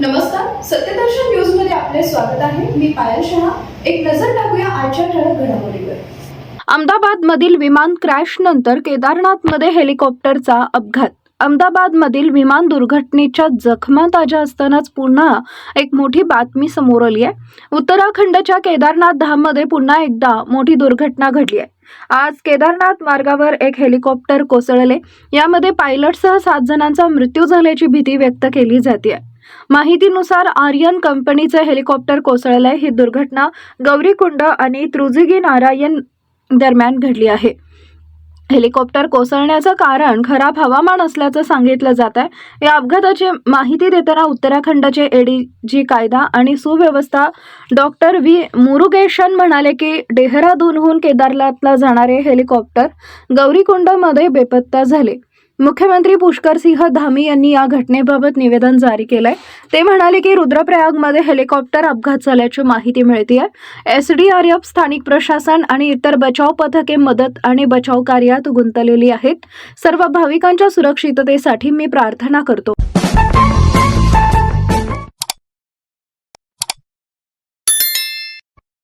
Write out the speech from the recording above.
नमस्कार. सत्यदर्शन न्यूजमध्ये आपले स्वागत आहे. मी पायल शहा. एक नजर टाकूया आजच्या ठळक घडामोडीवर. अहमदाबादमधील विमान क्रॅश नंतर केदारनाथमध्ये हेलिकॉप्टरचा अपघात. अहमदाबादमधील विमान दुर्घटनेच्या जखमा ताज्या असतानाच पुन्हा एक मोठी बातमी समोर आली आहे. उत्तराखंडच्या केदारनाथ धाममध्ये पुन्हा एकदा मोठी दुर्घटना घडली आहे. आज केदारनाथ मार्गावर एक हेलिकॉप्टर कोसळले. यामध्ये पायलटसह सात जणांचा मृत्यू झाल्याची भीती व्यक्त केली जाते माहितीनुसार आर्यन कंपनीचे हेलिकॉप्टर कोसळलंय ही दुर्घटना गौरीकुंड आणि त्रुजिगी नारायण दरम्यान घडली आहे. हेलिकॉप्टर कोसळण्याचं कारण खराब हवामान असल्याचं सांगितलं जात आहे. या अपघाताची माहिती देताना उत्तराखंडचे एडीजी कायदा आणि सुव्यवस्था डॉक्टर व्ही. मुरुगेशन म्हणाले की डेहराडूनहून केदारनाथला जाणारे हेलिकॉप्टर गौरीकुंडमध्ये बेपत्ता झाले. मुख्यमंत्री पुष्कर सिंह धामी यांनी या घटनेबाबत निवेदन जारी केलंय. ते म्हणाले की रुद्रप्रयागमध्ये हेलिकॉप्टर अपघात झाल्याची माहिती मिळते एस डी आर एफ स्थानिक प्रशासन आणि इतर बचाव पथके मदत आणि बचाव कार्यात गुंतलेली आहेत. सर्व भाविकांच्या सुरक्षिततेसाठी मी प्रार्थना करतो.